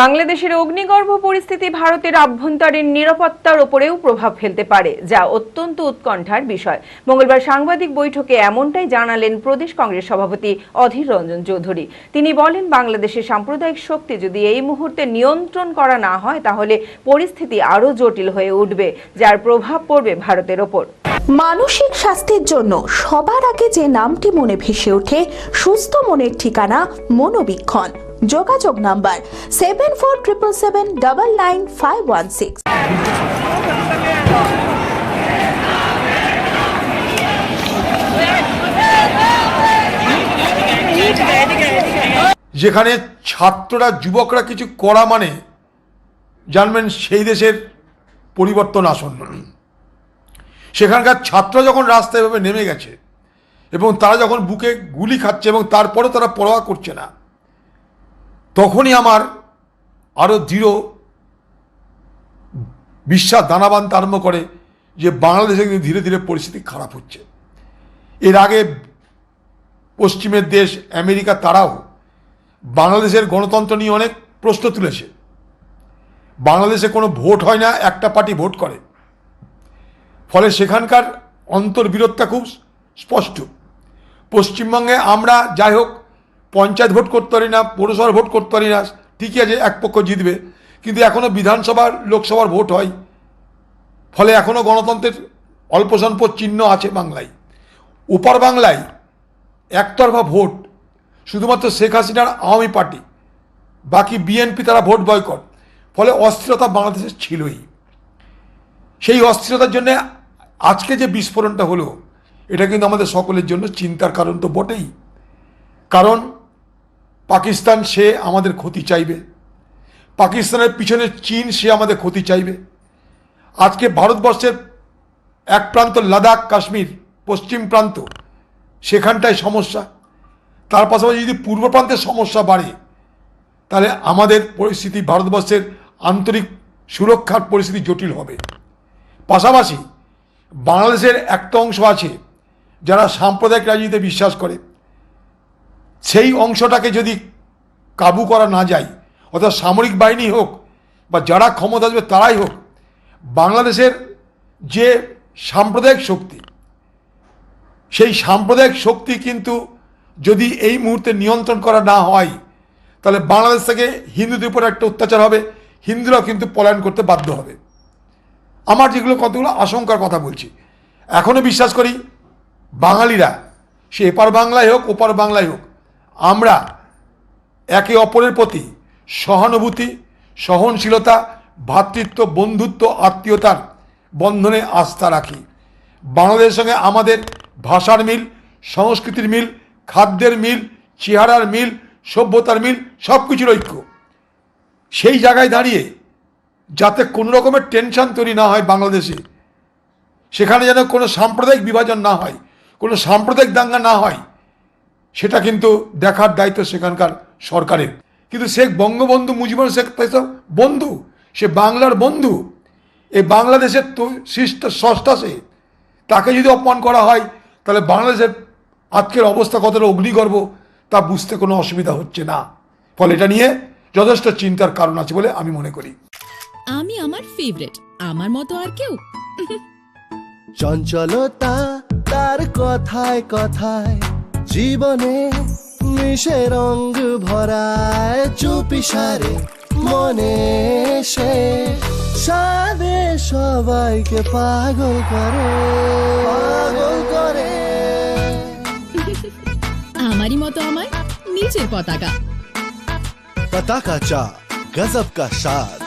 বাংলাদেশের অগ্নিগর্ভ পরিস্থিতি ভারতের আভ্যন্তরীণ নিরাপত্তার ওপরেও প্রভাব ফেলতে পারে, যা অত্যন্ত উৎকণ্ঠার বিষয়। মঙ্গলবার সাংবাদিক বৈঠকে এমনটাই জানালেন প্রদেশ কংগ্রেস সভাপতি অধীর রঞ্জন চৌধুরী। তিনি বলেন, বাংলাদেশের সাম্প্রদায়িক শক্তি যদি এই মুহূর্তে নিয়ন্ত্রণ করা না হয়, তাহলে পরিস্থিতি আরও জটিল হয়ে উঠবে, যার প্রভাব পড়বে ভারতের ওপর। মানসিক স্বাস্থ্যের জন্য সবার আগে যে নামটি মনে ভেসে ওঠে, সুস্থ মনের ঠিকানা মনোবীক্ষণ। যোগাযোগ number seven four triple seven double nine five one six. যেখানে ছাত্ররা, যুবকরা কিছু করা মানে জানবেন সেই দেশের পরিবর্তন আসন্ন। সেখানকার ছাত্র যখন রাস্তায় এভাবে নেমে গেছে এবং তারা যখন বুকে গুলি খাচ্ছে এবং তারপরেও তারা পরোয়া করছে না তখনই আমার আরও দৃঢ় বিশ্বাস দানাবান আরম্ভ করে যে বাংলাদেশে কিন্তু ধীরে ধীরে পরিস্থিতি খারাপ হচ্ছে। এর আগে পশ্চিমের দেশ আমেরিকা তারাও বাংলাদেশের গণতন্ত্র নিয়ে অনেক প্রশ্ন তুলেছে। বাংলাদেশে কোনো ভোট হয় না, একটা পার্টি ভোট করে। ফলে সেখানকার অন্তর্বিরোধটা খুব স্পষ্ট। পশ্চিমবঙ্গে আমরা যাই হোক পঞ্চায়েত ভোট করতে পারি না, পৌরসভার ভোট করতে পারি না, ঠিকই আছে, এক পক্ষ জিতবে। কিন্তু এখনও বিধানসভার, লোকসভার ভোট হয়। ফলে এখনও গণতন্ত্রের অল্প স্বল্প চিহ্ন আছে বাংলায়। ওপার বাংলায় একতরফা ভোট শুধুমাত্র শেখ হাসিনার আওয়ামী পার্টি, বাকি বিএনপি তারা ভোট বয়কট। ফলে অস্থিরতা বাংলাদেশে ছিলই। সেই অস্থিরতার জন্য আজকে যে বিস্ফোরণটা হলো, এটা কিন্তু আমাদের সকলের জন্য চিন্তার কারণ তো বটেই। কারণ পাকিস্তান সে আমাদের ক্ষতি চাইবে। পাকিস্তানের পিছনে চীন সে আমাদের ক্ষতি চাইবে। আজকে ভারতবর্ষের এক প্রান্ত লাদাখ, কাশ্মীর, পশ্চিম প্রান্ত, সেখানটায় সমস্যা। তার পাশাপাশি যদি পূর্ব প্রান্তের সমস্যা বাড়ে, তাহলে আমাদের পরিস্থিতি ভারতবর্ষের আন্তরিক সুরক্ষার পরিস্থিতি জটিল হবে। পাশাপাশি বাংলাদেশের একটা অংশ আছে যারা সাম্প্রদায়িক রাজনীতিতে বিশ্বাস করে। সেই অংশটাকে যদি কাবু করা না যায়, অর্থাৎ সামরিক বাহিনী হোক বা যারা ক্ষমতা আসবে তারাই হোক, বাংলাদেশের যে সাম্প্রদায়িক শক্তি, সেই সাম্প্রদায়িক শক্তি কিন্তু যদি এই মুহূর্তে নিয়ন্ত্রণ করা না হয়, তাহলে বাংলাদেশ থেকে হিন্দুদের উপর একটা অত্যাচার হবে, হিন্দুরাও কিন্তু পলায়ন করতে বাধ্য হবে। আমার যেগুলো কতগুলো আশঙ্কার কথা বলছি এখনও বিশ্বাস করি বাঙালিরা, সে এপার বাংলায় হোক, ওপার বাংলায় হোক আমরা একে অপরের প্রতি সহানুভূতি, সহনশীলতা ভ্রাতৃত্ব বন্ধুত্ব, আত্মীয়তার বন্ধনে আস্থা রাখি। বাংলাদেশের সঙ্গে আমাদের ভাষার মিল, সংস্কৃতির মিল, খাদ্যের মিল, চেহারার মিল, সভ্যতার মিল সব কিছুর ঐক্য। সেই জায়গায় দাঁড়িয়ে যাতে কোনো রকমের টেনশন তৈরি না হয় বাংলাদেশে, সেখানে যেন কোনো সাম্প্রদায়িক বিভাজন না হয়, কোনো সাম্প্রদায়িক দাঙ্গা না হয় সেটা কিন্তু দেখার দায়িত্ব সেখানকার সরকারের। কিন্তু শেখ বঙ্গবন্ধু মুজিবুর শেখ তো বন্ধু সে বাংলার বন্ধু এই বাংলাদেশের তো সৃষ্ট সস্তা সে। তাকে যদি অপমান করা হয় তাহলে বাংলাদেশের আজকের অবস্থা কতটা অগ্নিগর্ভ তা বুঝতে কোনো অসুবিধা হচ্ছে না। ফলে এটা নিয়ে যথেষ্ট চিন্তার কারণ আছে বলে আমি মনে করি। আমি আমার ফেভারিট আমার মতো আর কেউ। চঞ্চলতা তার কথায় কথায় জীবনে মিশে রং ভরায় চুপিসারে মনে সে। সাদে সবাইকে পাগল করে। পাগল করে। আমারই মতো আমার নিচের পতাকা। পতাকা চা গজব কা স্বাদ